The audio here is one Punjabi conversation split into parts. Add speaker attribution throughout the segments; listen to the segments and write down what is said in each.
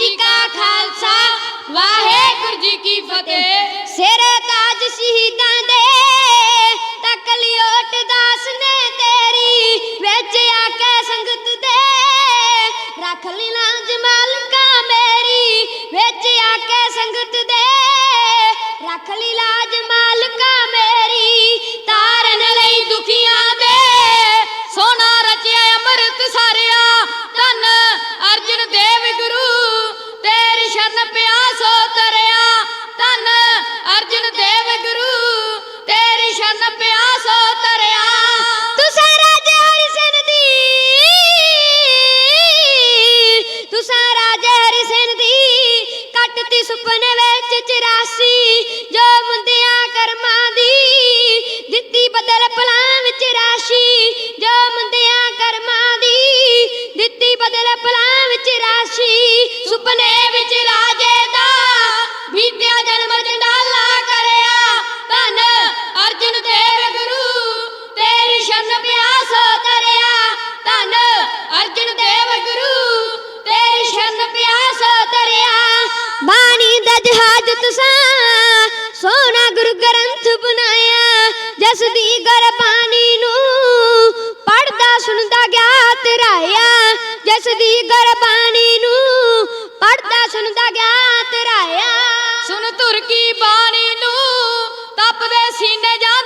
Speaker 1: ਜੀ ਕਾ ਖਾਲਸਾ, ਵਾਹਿਗੁਰੂ ਜੀ ਕੀ ਫਤਿਹ। ਸਿਰੇ ਤਾਜ ਸ਼ਹੀਦਾਂ ਦੇ ਤਕਲਿਓਟ ਦਾਸ ਨੇ ਤੇਰੀ, ਵਿੱਚ ਆ ਕੇ ਸੰਗਤ ਦੇ। ਰੱਖ ਲਈ ਲਾਂਝ ਮਾਲਕਾ ਮੇਰੀ, ਵਿੱਚ ਆ ਕੇ ਸੰਗਤ ਦੇ। ਰੱਖ ਲਈ ਲਾਜ ਮਾਲਕਾ ਕੱਟਤੀ ਸੁਪਨੇ ਵਿੱਚ 84 ਜੋ ਮੁੰਦਿਆਂ ਕਰਮਾਂ ਦੀ ਦਿੱਤੀ ਬਦਲ ਪਲਾਂ ਵਿੱਚ ਰਾਸ਼ੀ, ਜੋ ਮੁੰਦਿਆਂ ਕਰਮਾਂ ਦੀ ਦਿੱਤੀ ਬਦਲ ਪਲਾਂ ਵਿੱਚ ਰਾਸ਼ੀ, ਸੁਪਨੇ ਵਿੱਚ ਬਾਣੀ ਦਾ ਜਹਾਜ਼ ਸੋਨਾ ਗੁਰੂ ਗ੍ਰੰਥ ਬਣਾਇਆ, ਜਿਸ ਦੀ ਗੁਰਬਾਣੀ ਨੂੰ ਪੜਦਾ ਸੁਣਦਾ ਗਿਆ ਤਰਾਇਆ ਜਿਸ ਦੀ ਗੁਰਬਾਣੀ ਨੂੰ ਪੜਦਾ ਸੁਣਦਾ ਗਿਆ ਤਰਾਇਆ ਸੁਣ ਤੁਰ ਕੀ ਬਾਣੀ ਨੂੰ ਤਪਦੇ ਸੀਨੇ ਜਾਂਦੇ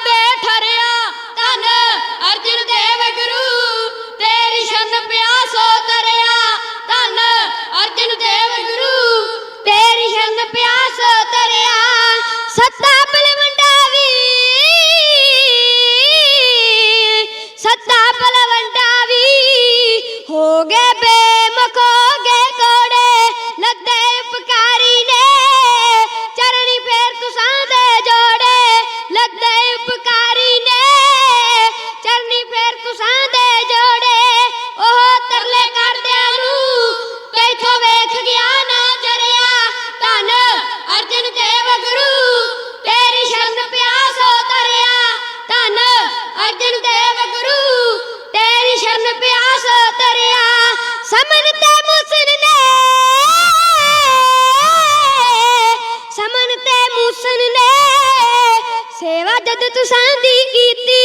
Speaker 1: ਸੇਵਾ ਜਦ ਤੁਸਾਂ ਦੀ ਕੀਤੀ,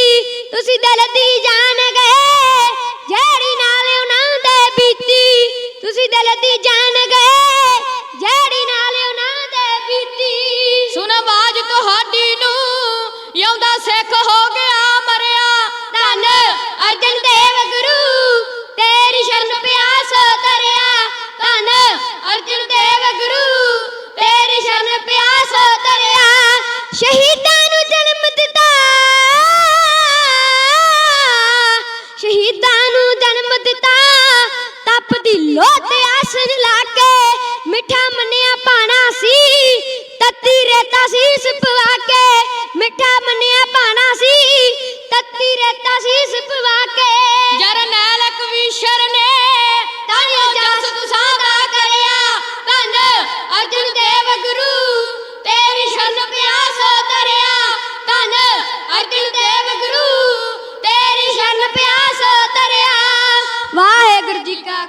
Speaker 1: ਤੁਸੀਂ ਦਿਲ ਦੀ ਜਾਣ ਗਏ। ਜਿਹੜੀ ਨਾਲ ਉਹਨਾਂ ਦੇ ਬੀਤੀ, ਤੁਸੀਂ ਦਿਲ ਦੀ ਨੂੰ ਜਨਮ ਦਿੱਤਾ। ਤਪ ਦੀ ਤੇ ਆਸਨ ਲਾ ਕੇ ਮਿੱਠਾ ਮੰਨਿਆ ਪਾਣਾ ਸੀ।